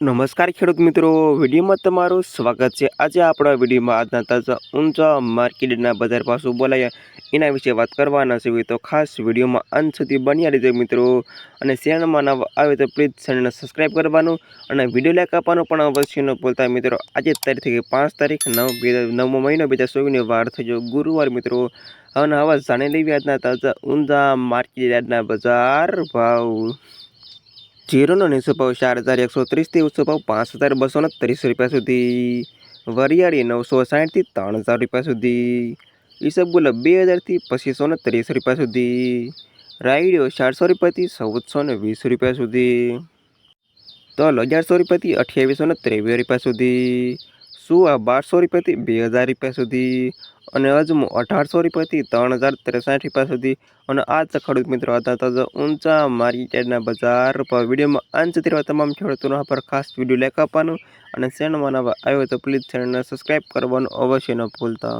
નમસ્કાર ખેડૂત મિત્રો, વિડીયોમાં તમારું સ્વાગત છે. આજે આપણા વિડીયોમાં આજના તાજા ઊંચા માર્કેટના બજાર પાસું બોલાયા એના વિશે વાત કરવાના છે. તો ખાસ વિડીયોમાં અંત સુધી બન્યા રહેજો મિત્રો. અને ચેનલમાં નવા આવે તો પ્લીઝ ચેનલને સબસ્ક્રાઈબ કરવાનું અને વીડિયો લાઈક આપવાનું પણ અવશ્ય ન ભૂલતા મિત્રો. આજે તારીખથી પાંચ તારીખ નવ બે નવમો મહિનો, બે હજાર ચોવીસની વાર થઈ ગયો ગુરુવાર મિત્રો. અને હવે જાણી લેવી આજના તાજા ઊંચા માર્કેટના બજાર ભાવ. જીરોનો નીચો ભાવ ચાર હજાર એકસો ત્રીસથી ઊંચો ભાવ પાંચ હજાર બસો ને ત્રીસ રૂપિયા સુધી. વરિયાળી નવસો સાઠથી ત્રણ હજાર રૂપિયા સુધી. ઈસબગુલ બે હજારથી પચીસો ને ત્રીસ રૂપિયા સુધી. રાયડીઓ ચારસો રૂપિયાથી ચૌદસો ને વીસ રૂપિયા સુધી. તલ અગિયારસો રૂપિયાથી અઠ્યાવીસો ને ત્રેવીસ રૂપિયા સુધી. સુવા બારસો રૂપિયાથી બે હજાર રૂપિયા સુધી? અને અજમો અઢારસો રૂપિયાથી ત્રણ હજાર ત્રેસઠ રૂપિયા સુધી. અને આ જ ખેડૂત મિત્રો હતા તાજા ઊંચા માર્કેટના બજાર પર વિડીયોમાં અંત સુધી તમામ ખેડૂતોના પર ખાસ વીડિયો લાઈક આપવાનું. અને ચેનલમાં નવા આવ્યો તો પ્લીઝ ચેનલને સબસ્ક્રાઈબ કરવાનું અવશ્ય ન ભૂલતા.